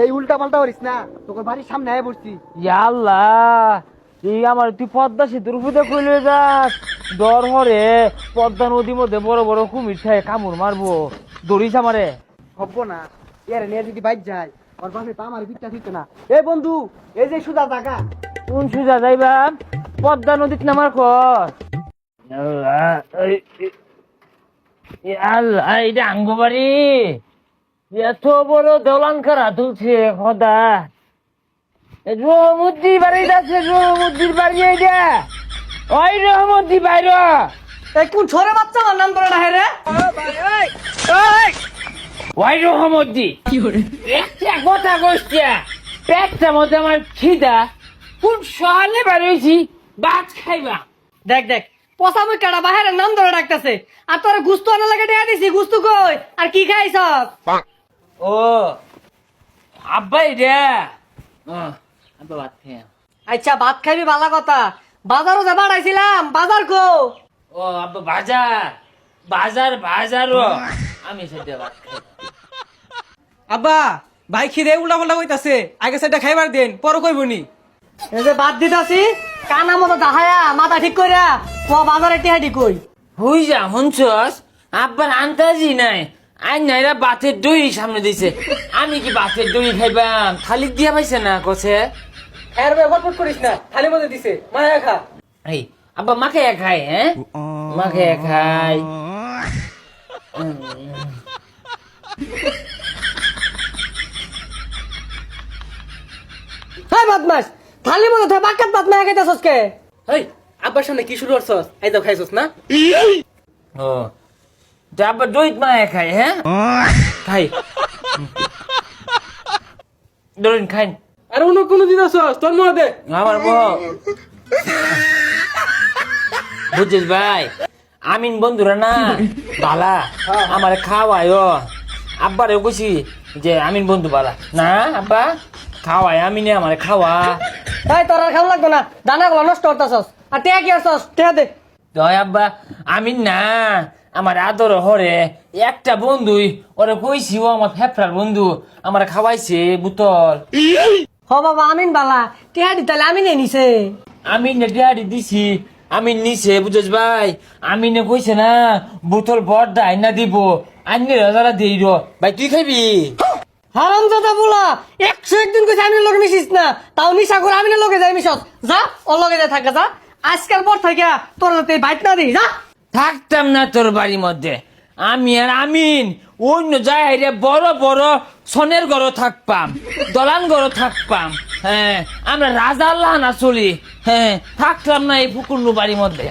এই উল্টা পাল্টা করিস না তোকে বাড়ির সামনে আয় বসছি। আল্লাহ এই আমার তুই পদ্মা সেতুর উপরে কইলে যাস। ডর হরে পদ্মা নদীর মধ্যে বড় বড় কুমির থাকে কামড় মারবো। দৌড়িস আমারে। হব না এর নিয়ে যদি বাইক যায় ওর বাসে তো আমার পিঠটা দিত না। এ বন্ধু এই যে সুদা টাকা কোন সুজা যাইবা? পদ্মা নদীত নামার কর। আল্লাহ এই- এই- এই আল্লাহ এটা আঙ্গবাড়ি। এত বড় দলান খারা তুলছে খদা। রহমুদ্দি বাড়ি আছে রহমুদ্দির বাড়ি এইটা ওই রহমুদ্দি বাইর এই কোন ছোরে বাচ্চা আমার নাম করে না রে? ওই রহমুদ্দি একটা কথা কইছে। পেটটা মধ্যে আমার খিদা। কোন সকালে বাড়িয়েছি ভাত খাইবা। দেখ দেখ পচা মুই কাটা বাহিরের নাম ধরে ডাকতেছে। আর তোর গুস্তু আনা লাগে দেয়া দিছি গুস্তু কই? আর কি খাইছ ও আব্বাই রে। ও, আব্বা ভাত খাই আচ্ছা ভাত খাইবি ভালো কথা। বাজারও যে বাড়াইছিলাম বাজার কো? ও আব্বা বাজার। বাজার বাজারও। আমি সেটা ভাত খাই। আব্বা ভাই খিদে উল্টা পাল্টা কইতাছে আগে সেটা খাইবার দেন পরে কইবনি এই যে বাদ দিতাছি কানা মতো দাহায়া মাথা ঠিক কইরা ও বাজারে টিহাডি কই? হই যা হনছস আব্বার আন্তাজি নাই। আই নাইরা বাতের দই সামনে দিছে। আমি কি বাতের দই খাইবাম? খালি দিয়া পাইছে না কছে? এর ব্যবহার করিস না খালি মধ্যে দিছে মায়া খা। এই আব্বা মাকে খাই হ্যাঁ? মাকে খাই। হ্যাঁ বদমাস থালি মতো তুই বাক্কাত ভাত মায়া খাইতাছস কে? হেই আব্বার সামনে কি শুরু করছস? এই দাও খাইছস না? ও তা আব্বা দইত মায়ে খাই হ্যাঁ? খাই। ধরুন খাইন। আর অন্য কোনো দিতাছস তোর মনে দে। আমার বহ বুঝছিস ভাই আমিন বন্ধুরা না বালা আমার খাওয়ায় ও। আব্বারে কইছি যে আমিন বন্ধু বালা। না আব্বা খাওয়ায় আমিনে আমার খাওয়া। তাই তোর আর খাওয়া লাগবে না। দানা গুলো নষ্ট করতাছস। আর টিয়া কি আসছস টিয়া দে। জয় আব্বা আমিন না আমার আদর হরে একটা বন্ধুই ওরে কইছি ও আমার ফেফড়ার বন্ধু আমার খাওয়াইছে বুতল। হ বাবা আমিন বালা টিহাডি তাহলে আমিনে নিছে। আমি নেটিয়ারি দিছি আমি নিছে বুঝছ ভাই? আমি নে কইছে না বোতল বড় না দিব আইনি রাজারা দেই র। ভাই তুই খাবি হারাম দাদা বলা একশো একদিন কইছে আমি লগে মিশিস না তাও নিশা করে আমিনের লগে যাই মিশত যা ওর লগে যাই থাকে যা। আজকাল পর থেকে তোর বাইট না দিই যা। থাকতাম না তোর বাড়ির মধ্যে। আমি আর আমিন, অন্য জায়গায় বড় বড় সনের ঘর থাকপাম, দলান ঘর থাকপাম হ্যাঁ আমরা রাজা আল্লাহ না চলি হ্যাঁ থাকতাম না এই পুকুর বাড়ির মধ্যে।